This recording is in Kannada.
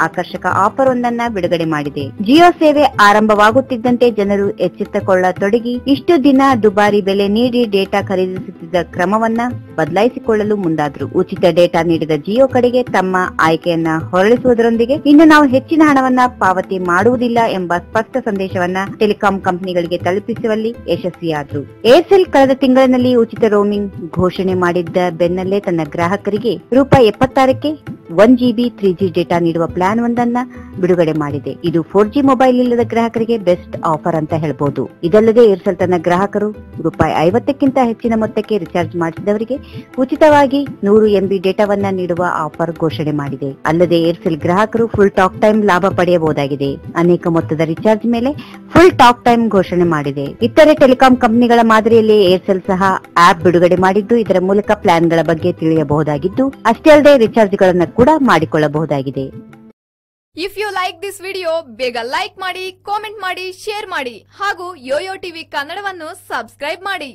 ಆಕರ್ಷಕ ಆಫರ್ ಒಂದನ್ನ ಬಿಡುಗಡೆ ಮಾಡಿದೆ. ಜಿಯೋ ಸೇವೆ ಆರಂಭವಾಗುತ್ತಿದ್ದಂತೆ ಜನರು ಎಚ್ಚೆತ್ತುಕೊಳ್ಳತೊಡಗಿ ಇಷ್ಟು ದಿನ ದುಬಾರಿ ಬೆಲೆ ನೀಡಿ ಡೇಟಾ ಖರೀದಿಸುತ್ತಿದ್ದ ಕ್ರಮವನ್ನ ಬದಲಾಯಿಸಿಕೊಳ್ಳಲು ಮುಂದಾದ್ರು. ಉಚಿತ ಡೇಟಾ ನೀಡಿದ ಜಿಯೋ ಕಡೆಗೆ ತಮ್ಮ ಆಯ್ಕೆಯನ್ನ ಹೊರಳಿಸುವುದರೊಂದಿಗೆ ಇನ್ನು ನಾವು ಹೆಚ್ಚಿನ ಹಣವನ್ನ ಪಾವತಿ ಮಾಡುವುದಿಲ್ಲ ಎಂಬ ಸ್ಪಷ್ಟ ಸಂದೇಶವನ್ನ ಟೆಲಿಕಾಂ ಕಂಪನಿಗಳಿಗೆ ತಲುಪಿಸುವಲ್ಲಿ ಯಶಸ್ವಿಯಾದ್ರು. ಏರ್ಸೆಲ್ ಕಳೆದ ತಿಂಗಳಿನಲ್ಲಿ ಉಚಿತ ರೋಮಿಂಗ್ ಘೋಷಣೆ ಮಾಡಿದ್ದ ಬೆನ್ನಲ್ಲೇ ತನ್ನ ಗ್ರಾಹಕರಿಗೆ ರೂಪಾಯಿ ಎಪ್ಪತ್ತಾರಕ್ಕೆ one GB three G data ನೀಡುವ ಪ್ಲಾನ್ ಒಂದನ್ನ ಬಿಡುಗಡೆ ಮಾಡಿದೆ. ಇದು ಫೋರ್ ಜಿ ಮೊಬೈಲ್ ಇಲ್ಲದ ಗ್ರಾಹಕರಿಗೆ ಬೆಸ್ಟ್ ಆಫರ್ ಅಂತ ಹೇಳಬಹುದು ಇದಲ್ಲದೆ ಏರ್ಸೆಲ್ ತನ್ನ ಗ್ರಾಹಕರು ರೂಪಾಯಿ ಐವತ್ತಕ್ಕಿಂತ ಹೆಚ್ಚಿನ ಮೊತ್ತಕ್ಕೆ ರಿಚಾರ್ಜ್ ಮಾಡಿದವರಿಗೆ ಉಚಿತವಾಗಿ ನೂರು ಎಂಬಿ ಡೇಟಾವನ್ನ ನೀಡುವ ಆಫರ್ ಘೋಷಣೆ ಮಾಡಿದೆ. ಅಲ್ಲದೆ ಏರ್ಸೆಲ್ ಗ್ರಾಹಕರು ಫುಲ್ ಟಾಕ್ ಟೈಮ್ ಲಾಭ ಪಡೆಯಬಹುದಾಗಿದೆ. ಅನೇಕ ಮೊತ್ತದ ರಿಚಾರ್ಜ್ ಮೇಲೆ ಫುಲ್ ಟಾಕ್ ಟೈಮ್ ಘೋಷಣೆ ಮಾಡಿದೆ. ಇತರೆ ಟೆಲಿಕಾಂ ಕಂಪನಿಗಳ ಮಾದರಿಯಲ್ಲಿ ಏರ್ಸೆಲ್ ಸಹ ಆಪ್ ಬಿಡುಗಡೆ ಮಾಡಿದ್ದು, ಇದರ ಮೂಲಕ ಪ್ಲಾನ್ಗಳ ಬಗ್ಗೆ ತಿಳಿಯಬಹುದಾಗಿದ್ದು, ಅಷ್ಟೇ ಅಲ್ಲದೆ ರಿಚಾರ್ಜ್ಗಳನ್ನು ಕೂಡ ಮಾಡಿಕೊಳ್ಳಬಹುದಾಗಿದೆ. If you like this video ಬೇಗ ಲೈಕ್ ಮಾಡಿ ಕಾಮೆಂಟ್ ಮಾಡಿ ಶೇರ್ ಮಾಡಿ ಹಾಗೂ ಯೋಯೋ ಟಿವಿ ಕನ್ನಡವನ್ನು ಸಬ್ಸ್ಕ್ರೈಬ್ ಮಾಡಿ.